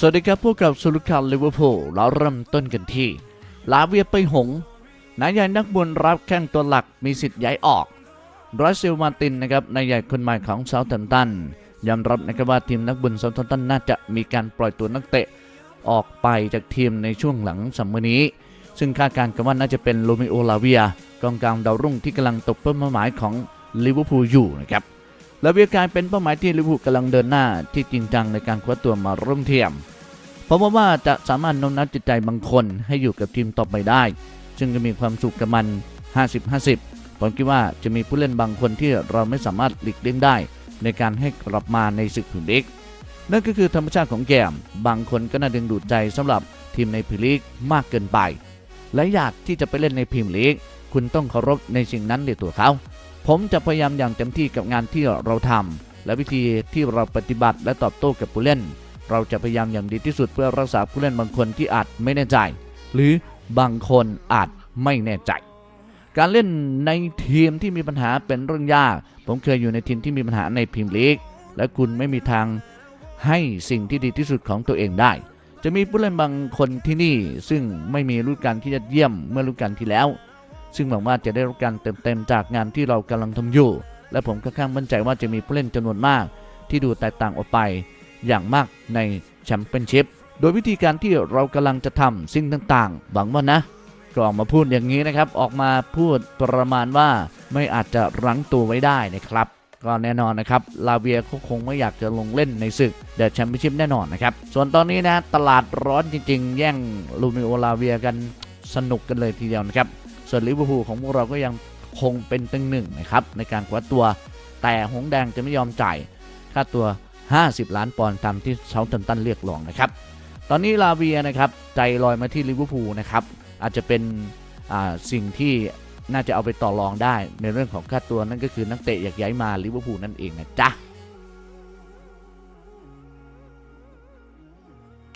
สวัสดีครับพวกกับสุลคันลิเวอร์พูลเราเริ่มต้นกันที่ลาเวียไปหงส์นายใหญ่นักบุญรับแข้งตัวหลักมีสิทธิ์ย้ายออกรอซิลมาตินนะครับนายใหญ่คนใหม่ของเซาท์แฮมป์ตันยอมรับนะครับว่าทีมนักบุญเซาท์แฮมป์ตันน่าจะมีการปล่อยตัวนักเตะออกไปจากทีมในช่วงหลังสัมมนี้ ซึ่งคาดการณ์กันว่าน่าจะเป็นโรมิโอลาเวียกองกลางดาวรุ่งที่กำลังตกเป้าหมายของลิเวอร์พูลอยู่นะครับลาเวียกลายเป็นเป้าหมายที่ลิเวอร์พูลกำลังเดินหน้าที่จริงจังในการคว้าตัวมาร่วมทีม เพราะว่าจะสามารถโน้มน้าวจิตใจบางคนให้อยู่กับทีมต่อไปได้ ซึ่งจะมีความสุขกับมัน 50-50 ผมคิดว่าจะมีผู้เล่นบางคนที่เราไม่สามารถหลีกเลี่ยงได้ ในการให้กลับมาในศึกพรีเมียร์ลีกนั่นก็คือธรรมชาติของเกม บางคนก็น่าดึงดูดใจสำหรับทีมในพรีเมียร์ลีกมากเกินไป และอยากที่จะไปเล่นในพรีมลีก คุณต้องเคารพในสิ่งนั้นในตัวเขา ผมจะพยายามอย่างเต็มที่กับงานที่เราทำและวิธีที่เราปฏิบัติและตอบโต้กับผู้เล่น เราจะพยายามอย่างดีที่สุดเพื่อรักษาผู้เล่นบางคนที่อาจไม่แน่ใจ หรือบางคนอาจไม่แน่ใจ การเล่นในทีมที่มีปัญหาเป็นเรื่องยาก ผมเคยอยู่ในทีมที่มีปัญหาในพรีเมียร์ลีกและคุณไม่มีทางให้สิ่งที่ดีที่สุดของตัวเองได้ จะมีผู้เล่นบางคนที่นี่ ซึ่งไม่มีฤดูกาลที่ยอดเยี่ยมเมื่อฤดูกาลที่แล้ว ซึ่งหวังว่าจะได้รับการเติมเต็มจากงานที่เรากำลังทำอยู่ และผมค่อนข้างมั่นใจว่าจะมีผู้เล่นจำนวนมาก ที่ดูแตกต่างออกไป อย่างมากในแชมเปี้ยนชิพโดยวิธีการที่เรากำลังจะทำสิ่งต่างๆ หวังว่านะก็ออกมาพูดอย่างนี้นะครับ ออกมาพูดประมาณว่าไม่อาจจะรั้งตัวไว้ได้นะครับ ก็แน่นอนนะครับ ลาเวียเขาคงไม่อยากจะลงเล่นในศึกเดอะแชมเปี้ยนชิพแน่นอนนะครับ ส่วนตอนนี้นะตลาดร้อนจริง ๆ แย่งลูมิโอลาเวียกันสนุกกันเลยทีเดียวนะครับ ส่วนลิเวอร์พูลของพวกเราก็ยังคงเป็นตึงหนึ่งนะครับในการคว้าตัว แต่หงแดงจะไม่ยอมจ่ายค่าตัว 50 ล้านปอนด์ตามที่เซาท์แฮมป์ตันเรียกร้องนะครับ ตอนนี้ลาเวียนะครับใจลอยมาที่ลิเวอร์พูลนะครับอาจจะเป็นสิ่งที่น่าจะเอาไปต่อรองได้ในเรื่องของค่าตัวนั่นก็คือนักเตะอยากย้ายมาลิเวอร์พูลนั่นเองนะจ๊ะ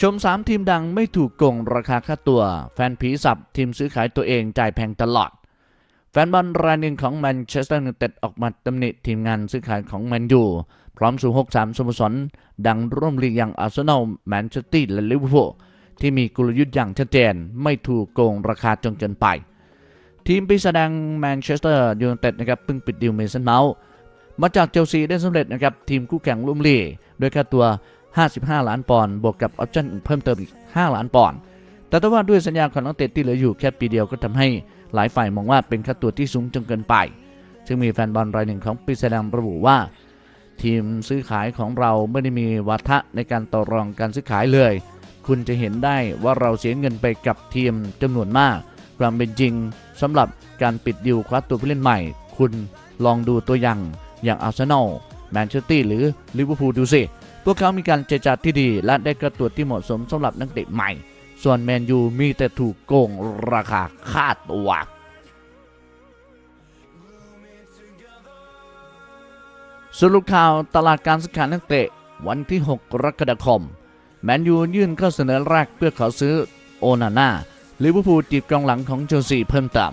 ชม 3 ทีมดังไม่ถูกโกงราคาค่าตัว แฟนผีสับทีมซื้อขายตัวเองจ่ายแพงตลอด แฟนบอลรายหนึ่งของแมนเชสเตอร์ยูไนเต็ดออกมาตำหนิทีมงานซื้อขายของแมนยูพร้อมสู่63สโมสรดังร่วมลีกอย่างอาร์เซนอลแมนเชสเตอร์และลิเวอร์พูลที่มีกลยุทธ์อย่างชัดเจน ไม่ถูกโกงราคาจนเกินไป ทีมปีศาจแดงแมนเชสเตอร์ยูไนเต็ดนะครับเพิ่งปิดดีลเมสันเมาส์มาจากเชลซีได้สำเร็จนะครับทีมคู่แข่งร่วมลีกด้วยค่าตัว 55 ล้านปอนด์บวกกับออปชั่นเพิ่มเติมอีก 5 ล้านปอนด์แต่ถ้าว่าด้วยสัญญาของนักเตะที่เหลืออยู่แค่ปีเดียวก็ทำให้ หลายฝ่ายมองว่าเป็นค่าตัวที่สูงจนเกินไป ซึ่งมีแฟนบอลรายหนึ่งของปีศาจแดงระบุว่า ทีมซื้อขายของเราไม่ได้มีวาทะในการต่อรองการซื้อขายเลย คุณจะเห็นได้ว่าเราเสียเงินไปกับทีมจำนวนมากความเป็นจริงสำหรับการปิดดิวคว้าตัวผู้เล่นใหม่ คุณลองดูตัวอย่างอย่างอาร์เซนอลแมนเชสเตอร์หรือลิเวอร์พูลดูสิพวกเขามีการเจรจาที่ดี และได้กระตัวที่เหมาะสมสำหรับนักเตะใหม่ ส่วนแมนยูมีแต่ถูกโกงราคาค่าตัวสรุปข่าวตลาดการซื้อขายนักเตะวันที่ 6 กรกฎาคม แมนยูยื่นข้อเสนอแรกเพื่อขอซื้อโอนาน่าลิเวอร์พูลจีบกองหลังของเชลซีเพิ่มเติม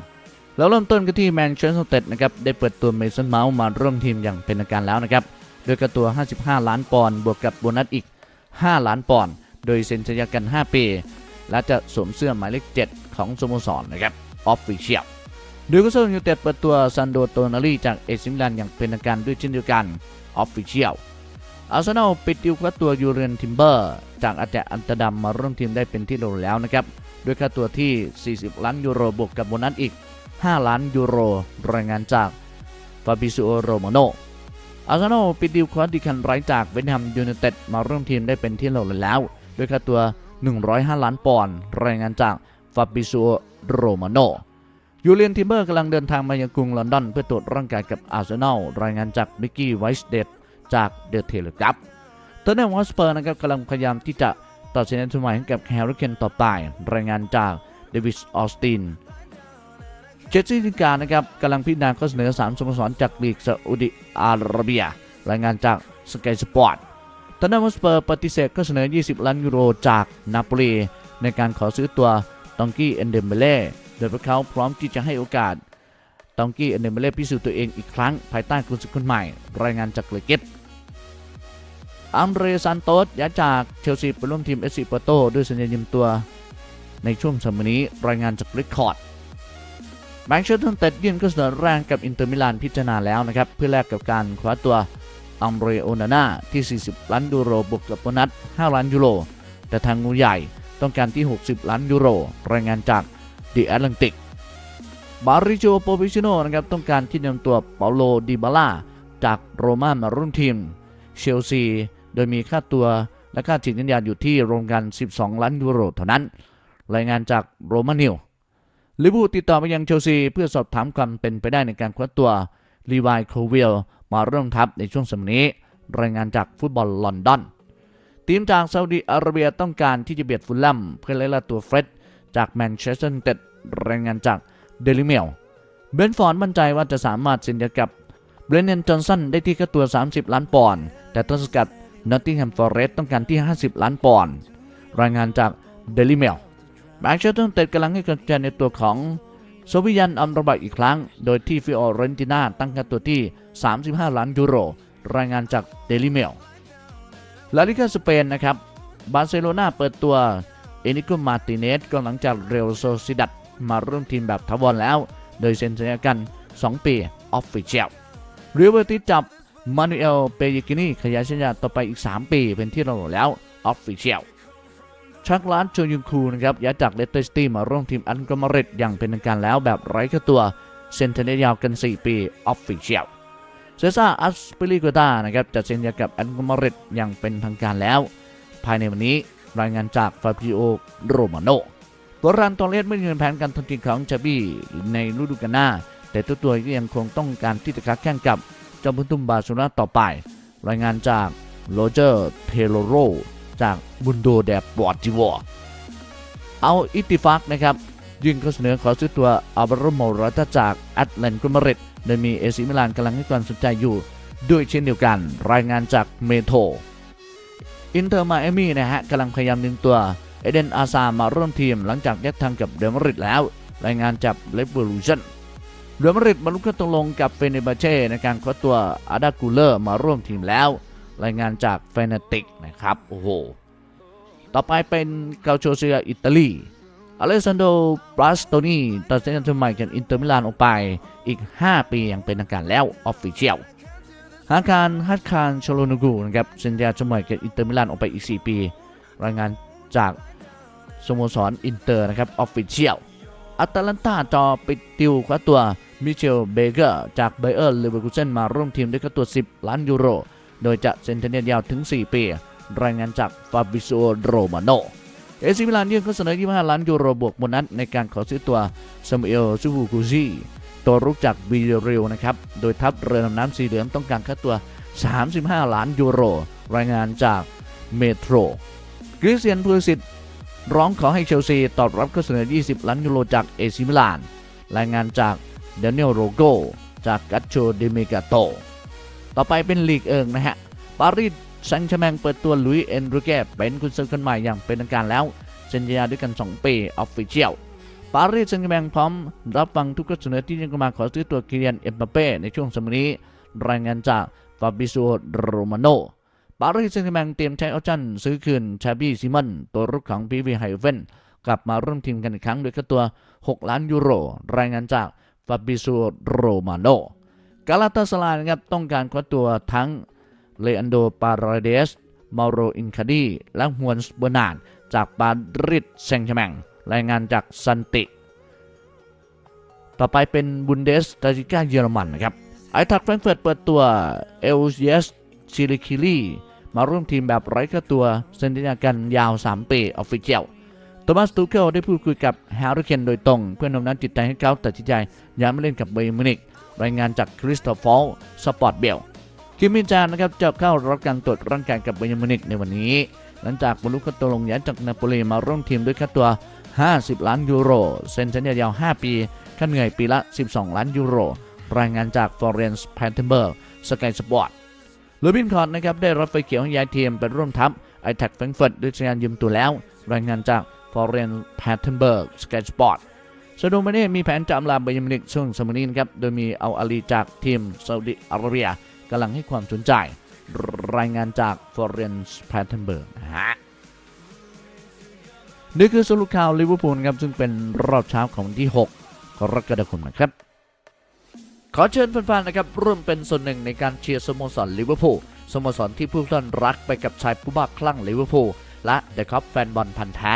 แล้วเริ่มต้นกันที่แมนเชสเตอร์นเต็ดนะครับได้เปิดตัวเมสันเมาส์มาร่วมทีมอย่างเป็นทางการแล้วนะครับโดยกระตัว 55 ล้านปอนด์บวกกับโบนัสอีก 5 ล้านปอนด์โดยเซ็นสัญญากัน 5 ปี และจะสวมเสื้อหมายเลข 7 ของสโมสรนนะครับออฟฟิเชียลดยก็เซอร์ยูเต็ดเปิดตัวซันโดโตนารีจากเอซิมิลันอย่างเป็นทางการด้วยเช่นเดียวกันออฟฟิเชียลอาร์เซนอลปิดดิวคว้าตัวยูเรนทิมเบอร์ จากอาแจอันเตอร์ดัมมาร่วมทีมได้เป็นที่เรียบร้อยแล้วนะครับด้วยค่าตัวที่ 40 ล้านยูโรบวกกับโบนัสอีก 5 ล้านยูโรรายงานจากฟาบิซิโอโรมาโนอาร์เซนอลปิดดิวคว้าดิคันไรจากเวสต์แฮมยูไนเต็ดมาร่วมทีมได้เป็นที่เรียบร้อยแล้วด้วยค่าตัว 105 ล้านปอนด์รายงานจากฟาบิซิโอโรมาโนยูเลียนทิเบอร์กำลังเดินทางมายังกรุงลอนดอน เพื่อตรวจร่างกายกับอาร์เซนอลรายงานจากมิกกี้ไวส์เดดจากเดอะเทเลกราฟเทอร์เนมวอสเปอร์นะครับกำลังพยายามที่จะตัดสินใจสมัยให้กับแฮร์รี่เคนต่อไป รายงานจากเดวิสออสตินเจสซี่ลิการนะครับกำลังพิจารณาข้อเสนอ 3สโมสรจากลีกซาอุดิอาระเบีย รายงานจากสกายสปอร์ต ทอร์เนมอสเปอร์ปฏิเสธข้อเสนอ 20 ล้านยูโรจากนาโปลีในการขอซื้อตัวตองกี้เอนเดมเบเล่โดยพวกเขาพร้อมที่จะให้โอกาสตองกี้เอนเดมเบเล่พิสูจน์ตัวเองอีกครั้ง ภายใต้กุญสือคนใหม่ รายงานจากเลเกตอัมเรซันโตสย้ายจากเชลซีไปร่วมทีมเอสซิโปโตด้วยสัญญายืมตัวในช่วงสมัยนี้รายงานจากริคคอร์ดแมนเชสเตอร์ยูไนเต็ดยื่นข้อเสนอแรงกับอินเตอร์มิลานพิจารณาแล้วนะครับ เพื่อแลกกับการคว้าตัว อัมเรโอนาน่าที่ 40 ล้านยูโรบวกกับโบนัส 5 ล้านยูโร แต่ทางงูใหญ่ต้องการที่ 60 ล้านยูโร รายงานจากดีแอตแลนติก บาริโจโปวิชิโนนะครับต้องการที่นำตัวเปาโลดิบาล่าจากโรม่ามาร่วมทีม เชลซี โดยมีค่าตัวและค่าฉีดสัญญาอยู่ที่รวมกัน 12 ล้านยูโรเท่านั้น รายงานจากโรมานิวลิเวอร์พูลติดต่อไปยังเชลซี เพื่อสอบถามความเป็นไปได้ในการคว้าตัวลีวายโควิล มาเริ่มทัพในช่วงสมัยนี้ รายงานจากฟุตบอลลอนดอน ทีมจากซาอุดิอาระเบียต้องการที่จะเบียดฟุลแลมเพื่อไล่ล่าตัวเฟร็ดจากแมนเชสเตอร์ยูไนเต็ดรายงานจากเดลิเมลเบนฟอร์ดมั่นใจว่าจะสามารถเซ็นสัญญากับเบรนเนนจอห์นสันได้ที่ค่าตัว 30 ล้านปอนด์แต่ต้นสกัดนอตติงแฮมฟอร์เรสต์ต้องการที่ 50 ล้านปอนด์รายงานจากเดลิเมลแมนเชสเตอร์ยูไนเต็ดกำลังให้กำลังใจในตัวของ โซวิยันอัมรบัตอีกครั้ง โดยที่ฟิออเรนติน่าตั้งค่าตัวที่ 35 ล้านยูโร รายงานจากเดลิเมลลาลิกาสเปนนะครับ บาร์เซโลนาเปิดตัวเอนิโกมาติเนสก็หลังจากเรอัลโซซิดัดมาร่วมทีมแบบทวรแล้ว โดยเซ็นสัญญากัน 2 ปีออฟฟิเชียลเรียลเวอร์ติจับมานูเอล เปยกินีขยายสัญญาต่อไปอีก 3 ปีเป็นที่เราแล้วออฟฟิเชียล ชักล้านโจยุนคูนะครับย้ายจากเลสเตอร์ซิตี้มาร่วมทีมอันกรมาริดอย่างเป็นทางการแล้วแบบไร้ค่าตัวเซ็นสัญญายาวกัน 4 ปีออฟฟิเชียลเซซ่าอัสปิลิโกตานะครับจะเซ็นสัญากับแอนโกมาริดอย่างเป็นทางการแล้ว ภายในวันนี้รายงานจากฟาบิโอโรมาโนตัวรันตอเลสไม่เงินแผนการทำทีมของชาบี้ในฤดูกาลหน้า แต่ตัวตัวก็ยังคงต้องการที่จะค้าแข่งกับเจ้าบุญตุมบาร์เซโลนาต่อไป รายงานจากโรเจอร์เทโลโร จากบุนโดแดบอร์จิวอเอาอิติฟักนะครับยื่นข้อเสนอขอซื้อตัวอัลบารโมราตาจากแอตแลนติกมาริดโดยมีเอซิมิลานกำลังให้ความสนใจอยู่ ด้วยเช่นเดียวกัน รายงานจากเมโทรอินเตอร์มาเอมี่นะฮะกำลังพยายามดึงตัวเอเดนอาซามาร่วมทีมหลังจากแยกทางกับเดลมาริดแล้ว รายงานจากเลเวอรูชันเดลมาริดมาลุกขึ้นตกลงกับเฟเนบาเช่ในการคว้าตัวอาดากูเลอร์มาร่วมทีมแล้ว รายงานจากเฟเนติกนะครับ โอ้โห ต่อไปเป็นเกาโชเซียอิตาลีอเลสซานโดบราสโตนีตัดสินใจใหม่กับอินเตอร์มิลานออกไปอีก 5 ปีอย่างเป็นทางการแล้วออฟฟิเชียลฮาคารฮัตคารชโลนูกูนะครับซ็นสัญญาทำใหม่กับอินเตอร์มิลานออกไปอีก 4 ปี รายงานจากสโมสรอินเตอร์นะครับออฟฟิเชียลอัตแลนตาจอปิดติวคว้าตัวมิเชลเบเกอร์จากไบเออร์เลเวอร์คูเซนมาร่วมทีมด้วยค่าตัว 10 ล้านยูโร โดยจะเซ็นสัญญายยาวถึง 4 ปี รายงานจากฟาบิโซโรมาโนเอซิมิลานยื่นข้อเสนอ 25 ล้านยูโรบวกโบนัสในการขอซื้อตัวซามูเอลซูบูกุซีตัวรุกจากบีเรียลนะครับ โดยทัพเรือดำน้ำสีเหลืองต้องการค่าตัว 35 ล้านยูโร รายงานจากเมโทรกริเซียนพูสิตร้องขอให้เชลซีตอบรับข้อเสนอ 20 ล้านยูโรจากเอซิมิลาน รายงานจากเดนิเอลโรโกจากกัตโชเดเมกาโต ต่อไปเป็นลีกเอิงนะฮะ ปารีสแซงต์แชร์แมงเปิดตัวลุยเอนริเก้เป็นกุนซือคนใหม่อย่างเป็นทางการแล้วเซ็นสัญญาด้วยกัน 2 ปีออฟฟิเชียลปารีสแซงต์แชร์แมงพร้อม รับฟังทุกข้อเสนอที่ยังมาขอซื้อตัวกิเลียนเอ็มบัปเป้ในช่วงสมัยนี้ รายงานจากฟาบิโซโรมาโนปารีสแซงต์แชร์แมงเตรียมใช้ออปชั่นซื้อคืนชาบี้ซิมอนตัวรุกของพีวีไฮเวนกลับมาร่วมทีมกันอีกครั้งด้วยค่าตัว 6 ล้านยูโร รายงานจากฟาบิโซโรมาโน กาลาตาสลายนะครับต้องการคว้าตัวทั้งเลอันโดปาราเดสมาโรอินคาดี และฮวนส์เบอร์นานจากปารีสแซงแชมงรายงานจากซันติ ต่อไปเป็นบุนเดสตาจิก้าเยอรมันนะครับไอทักแฟรงเฟิร์ตเปิดตัวเอลเยสชิลิคิลีมาร่วมทีมแบบไร้ค่าตัวเซ็นสัญญากันยาว 3 ปีออฟฟิเชียลโทมัสตูเคิลได้พูดคุยกับแฮร์รี่เคนโดยตรง เพื่อน้มน้าวจิตใจให้เขาตัดสินใจย้ายมาเล่นกับเบย์มินิก รายงานจากคริสโตฟอลสปอร์ตเบลคิมมินจานนะครับจะเข้ารับการตรวจร่างกายกับเบย์มินิกในวันนี้ หลังจากบรรลุข้อตกลงย้ายจากนาโปลีมาร่วมทีมด้วยค่าตัว 50 ล้านยูโรเซ็นสัญญายาว 5 ปีค่าเหนื่อยปีละ 12 ล้านยูโร รายงานจากฟลอเรนซ์แพนเทนเบิร์กสกายสปอร์ตลูบินคอร์ดนะครับได้รับไฟเขียวให้ย้ายทีมไปร่วมทัพไอแท็กแฟรงเฟิร์ตด้วยสัญญาณยืมตัวแล้ว รายงานจากฟลอเรนซ์แพนเทนเบิร์กสกายสปอร์ต ซาโดมาเน่มีแผนจะอำลาเบย์มินิกช่วงสมัยนี้นะครับ โดยมีเอาอาลีจากทีมซาอุดิอาระเบียกำลังให้ความสนใจ รายงานจากฟอร์เรนซ์แพทเทนเบิร์กนะฮะนี่คือสรุปข่าวลิเวอร์พูลครับ ซึ่งเป็นรอบเช้าของที่ 6 กรกฎาคมนะครับ ขอเชิญแฟนๆนะครับร่วมเป็นส่วนหนึ่งในการเชียร์สโมสรลิเวอร์พูลสโมสรที่ผู้ท่านรักไปกับชายผู้บ้าคลั่งลิเวอร์พูลและเดอะคัพแฟนบอลพันธ์แท้